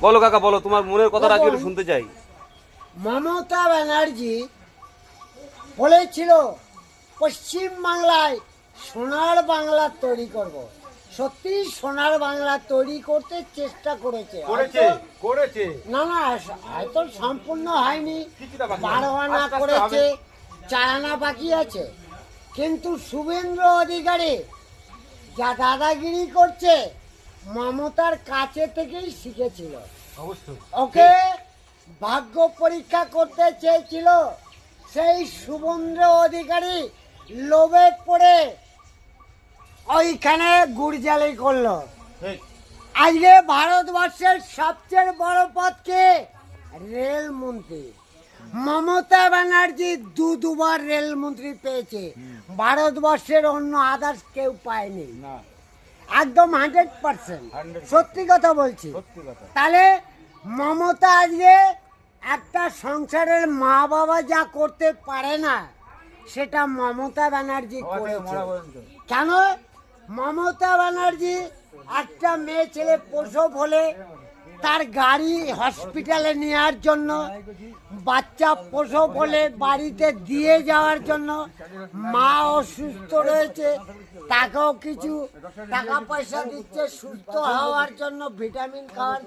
বলো কাকা বলো তোমার মনের কথাটা আজকে শুনতে চাই মমতা ব্যানার্জি বলেছিল পশ্চিম বাংলায় সোনার বাংলা তৈরি করব। সত্যি সোনার বাংলা তৈরি করতে চেষ্টা করেছে করেছে করেছে না না হয়তো সম্পূর্ণ হয়নি কিছুটা বাকি আছে। বারো আনা আস্তে আস্তে করেছে। চার আনা বাকি আছে কিন্তু শুভেন্দ্র অধিকারী যা দাদাগিরি করছে মমতার কাছে থেকেই শিখেছিল। অবশ্যই। ওকে ভাগ্য পরীক্ষা করতে চেয়েছিল। সেই শুভেন্দ্র অধিকারী লোভে পড়ে ওইখানে গুড়জালি করল। আজকে ভারতবর্ষের সবচেয়ে বড় পদকে রেলমন্ত্রী। মমতা ব্যানার্জি দু দুবার রেলমন্ত্রী পেয়েছে। ভারতবর্ষের অন্য আদার্স কেউ পায়নি। না। একদম হান্ড্রেড পার্সেন্ট সত্যি কথা বলছি। তাহলে মমতা আজকে একটা সংসারের মা বাবা যা করতে পারে না সেটা মমতা ব্যানার্জি করেছে। কেন? মমতা ব্যানার্জি একটা মেয়ে ছেলে প্রসব হলে তার গাড়ি হসপিটালে নেওয়ার জন্য, বাচ্চা প্রসব বলে বাড়িতে দিয়ে যাওয়ার জন্য মা অসুস্থ রয়েছে, তাকেও কিছু টাকা পয়সা দিচ্ছে, সুস্থ হওয়ার জন্য ভিটামিন খাওয়ার